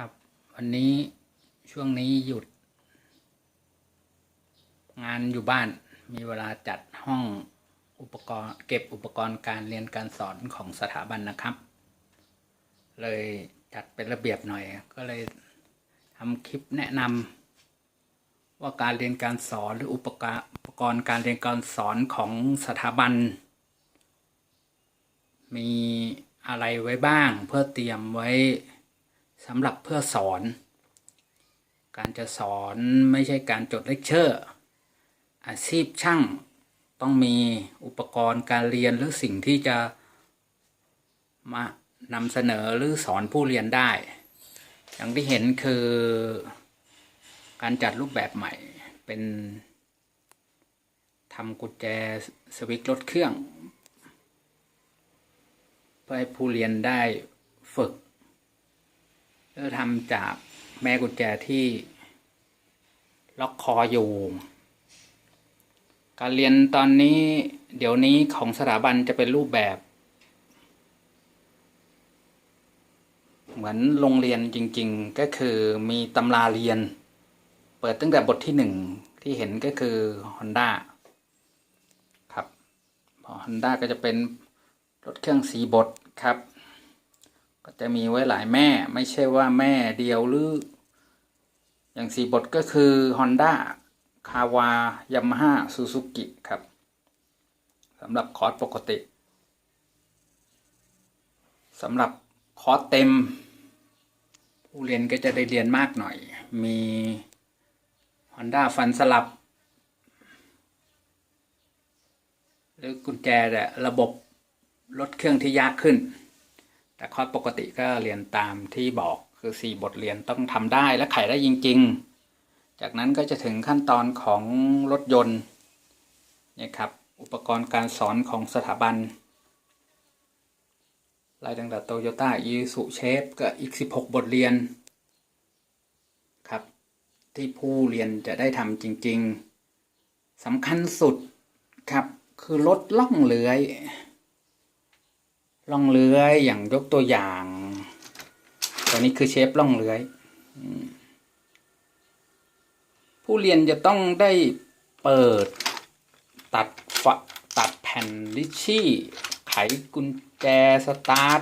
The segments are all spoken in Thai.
ครับ วันนี้ช่วงนี้หยุด งานอยู่บ้านมีเวลาจัดห้องอุปกรณ์ เก็บอุปกรณ์การเรียนการสอนของสถาบันนะครับ เลยจัดเป็นระเบียบหน่อย ก็เลยทำคลิปแนะนำว่าการเรียนการสอนหรืออุปกรณ์อุปกรณ์การเรียนการสอนของสถาบัน มีอะไรไว้บ้างเพื่อเตรียมไว้ สำหรับเพื่อสอน การจะสอนไม่ใช่การจดเลคเชอร์ อาชีพช่างต้องมีอุปกรณ์การเรียนหรือสิ่งที่จะมานำเสนอหรือสอนผู้เรียนได้ อย่างที่เห็นคือการจัดรูปแบบใหม่เป็นทำกุญแจสวิตช์รถเครื่อง เพื่อให้ผู้เรียนได้ฝึก เพื่อทำจากแม่กุญแจที่ล็อกคออยู่ การเรียนตอนนี้เดี๋ยวนี้ของสถาบันจะเป็นรูปแบบ เหมือนโรงเรียนจริง ๆ ก็คือมีตำราเรียน เปิดตั้งแต่บทที่หนึ่งที่เห็นก็คือ Honda ครับพอ Honda ก็จะเป็นรถเครื่องสีบทครับ ก็จะมีไว้หลายแม่ไม่ใช่ว่าแม่เดียวหรือ อย่างสี่บทก็คือ Honda คาวายามาฮ่าซูซูกิครับสำหรับคอร์สปกติสำหรับคอร์สเต็ม ผู้เรียนก็จะได้เรียนมากหน่อย มี Honda ฟันสลับ หรือกุญแจแต่ระบบรถเครื่องที่ยากขึ้น แต่คอร์สปกติก็เรียนตามที่บอกคือ 4 บทเรียนต้องทำได้และไขได้จริง ๆ จากนั้นก็จะถึงขั้นตอนของรถยนต์นี่ยครับอุปกรณ์การสอนของสถาบันไล่ตั้งแต่โตโยต้าอีสุเชฟก็อีก 16 บทเรียนครับ ที่ผู้เรียนจะได้ทำจริง ๆสำคัญสุดครับ คือรถล่องเลื้อย ล่องเลื้อยอย่างยกตัวอย่างตัวนี้คือเชฟล่องเลื้อยผู้เรียนจะต้องได้เปิดตัดฝะตัดแผ่นลิชชี่ไขกุญแจสตาร์ท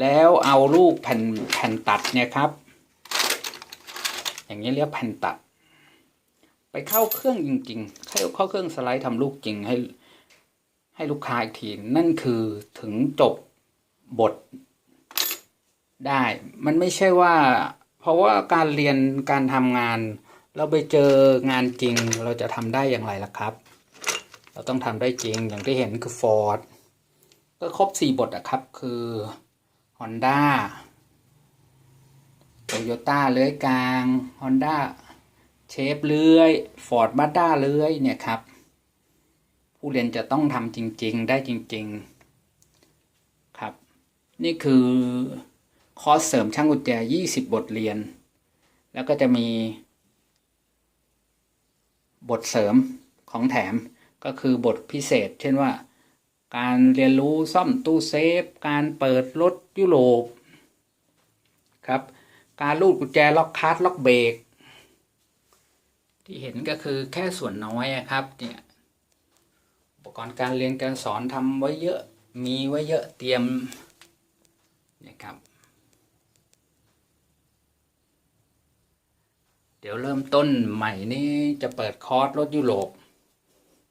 แล้วเอาลูกแผ่นแผ่นตัดเนี่ยครับ อย่างนี้เรียกแผ่นตัด ไปเข้าเครื่องจริงๆเข้าเข้าเครื่องสไลด์ทำลูกจริงให้ ให้ลูกค้าอีกที นั่นคือถึงจบบทได้ มันไม่ใช่ว่า เพราะว่าการเรียนการทำงาน เราไปเจองานจริงเราจะทำได้อย่างไรล่ะครับ เราต้องทำได้จริงอย่างที่เห็นคือ Ford ก็ครบสี่บทอะครับ คือ Honda Toyota เลื้อยกลาง Honda เชฟเลื้อย Ford Mazda เลื้อยเนี่ยครับ ผู้เรียนจะต้องทำจริง ๆ ได้จริง ๆ ครับ นี่คือคอร์สเสริมช่างกุญแจ 20 บทเรียน แล้วก็จะมี บทเสริมของแถมก็คือบทพิเศษ เช่นว่า การเรียนรู้ซ่อมตู้เซฟ การเปิดรถยุโรปครับ การลูดกุญแจล็อกคัสล็อกเบรกที่เห็นก็คือแค่ส่วนน้อยครับเนี่ย ปกรณ์การเรียนการสอนทำไว้เยอะมีไว้เยอะเตรียมนี่ยครับ เดี๋ยวเริ่มต้นใหม่นี้จะเปิดคอร์สรถยุโรป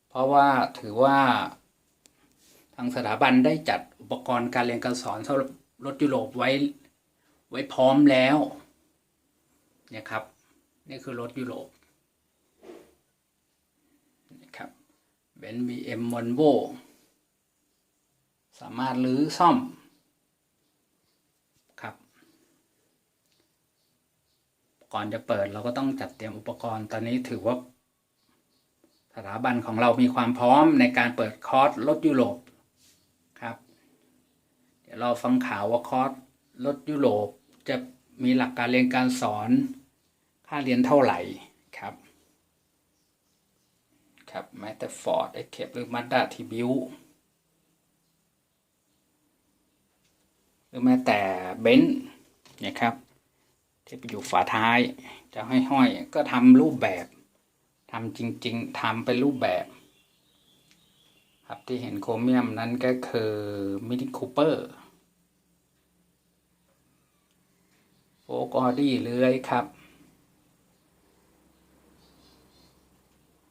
เพราะว่าถือว่าทางสถาบันได้จัดอุปกรณ์การเรียนการสอนสำหรับรถยุโรปไว้ไว้พร้อมแล้วนี่ยครับนี่คือรถยุโรปนะครับ เบนซ์บีเอ็มวอลโวสามารถรื้อซ่อมครับ ก่อนจะเปิดเราก็ต้องจัดเตรียมอุปกรณ์ตอนนี้ถือว่า สถาบันของเรามีความพร้อมในการเปิดคอร์สรถยุโรปครับ เดี๋ยวเราฟังข่าวว่าคอร์สรถยุโรปจะมีหลักการเรียนการสอนค่าเรียนเท่าไหร่ ครับครับแม้แต่ฟอร์ดไอเคปหรือมาด้าทีบิวหรือแม้แต่เบนซ์เนี่ยครับที่ไปอยู่ฝาท้าย จะห้อยๆก็ทำรูปแบบทำจริง ๆทำเป็นรูปแบบ ครับที่เห็นโครเมียมนั้นก็คือมินิคูเปอร์โฟกอดี้เลื้อยครับ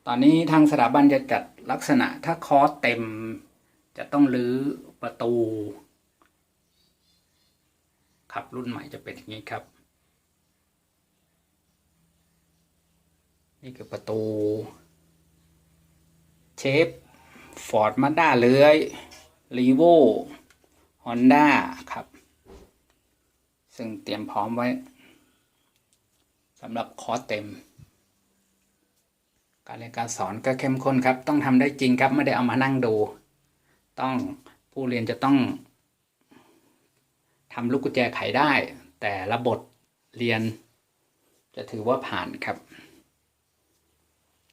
ตอนนี้ทางสถาบันจะจัดลักษณะถ้าคอร์สเต็ม จะต้องรื้อประตู ครับรุ่นใหม่จะเป็นอย่างนี้ครับ นี่คือประตู เชฟฟอร์ดมาด้าเลื้อยรีโวฮอนด้าครับ ซึ่งเตรียมพร้อมไว้สำหรับคอร์สเต็ม การเรียนการสอนก็เข้มข้นครับ ต้องทำได้จริงครับ ไม่ได้เอามานั่งดู ต้องผู้เรียนจะต้องทำลูกกุญแจไขได้ แต่ละบทเรียน จะถือว่าผ่านครับ